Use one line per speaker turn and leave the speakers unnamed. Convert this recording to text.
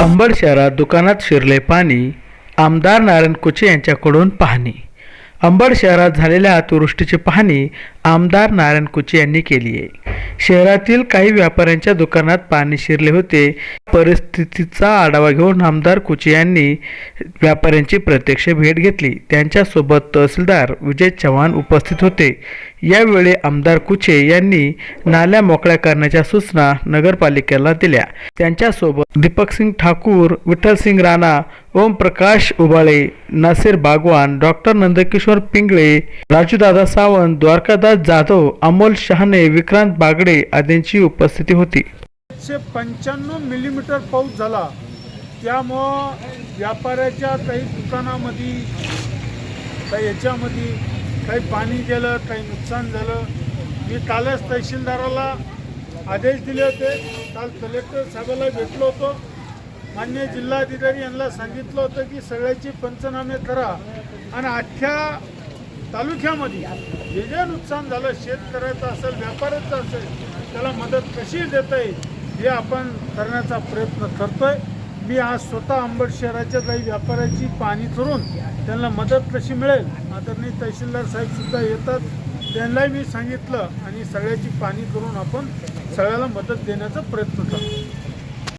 अंबड शहरात दुकानात शिरले पाणी आमदार नारायण कुचे यांच्याकडून पाहणी. अंबड शहरात झालेल्या अतिवृष्टीची पाहणी आमदार नारायण कुचे यांनी केली आहे. शहरातील काही व्यापाऱ्यांच्या दुकानात पाणी शिरले होते. परिस्थितीचा आढावा घेऊन आमदार कुचे यांनी व्यापाऱ्यांची प्रत्यक्ष भेट घेतली. त्यांच्यासोबत तहसीलदार विजय चव्हाण उपस्थित होते. यावेळी आमदार कुचे यांनी नाल्या मोकळ्या करण्याच्या सूचना नगरपालिकेला दिल्या. त्यांच्यासोबत दीपक सिंग ठाकूर विठ्ठलसिंग राणा ओम प्रकाश उबाळे नासिर बागवान डॉक्टर नंदकिशोर पिंगळे राजूदादा सावंत द्वारकादास जाधव अमोल शहाणे विक्रांत बागडे आदींची उपस्थिती होती.
एकशे पंच्याण्णव मिलीमीटर पाऊस झाला. त्यामुळं व्यापाऱ्याच्या काही दुकानामध्ये काही याच्यामध्ये काही पाणी गेलं काही नुकसान झालं. मी कालच तहसीलदाराला आदेश दिले होते. काल कलेक्टर साहेबाला भेटलो होतो. मान्य जिल्हाधिकारी यांना सांगितलं होतं की सगळ्याची पंचनामे करा. आणि अख्ख्या तालुक्यामध्ये जे जे नुकसान झालं शेतकऱ्याचं असेल व्यापाऱ्याचं असेल त्याला मदत कशी देता येईल हे आपण करण्याचा प्रयत्न करतोय. मी आज स्वतः अंबड शहराच्या काही व्यापाऱ्याची पाणी करून त्यांना मदत कशी मिळेल? आदरणीय तहसीलदार साहेबसुद्धा येतात. त्यांनाही मी सांगितलं आणि सगळ्याची पाणी करून आपण सगळ्याला मदत देण्याचा प्रयत्न करतो.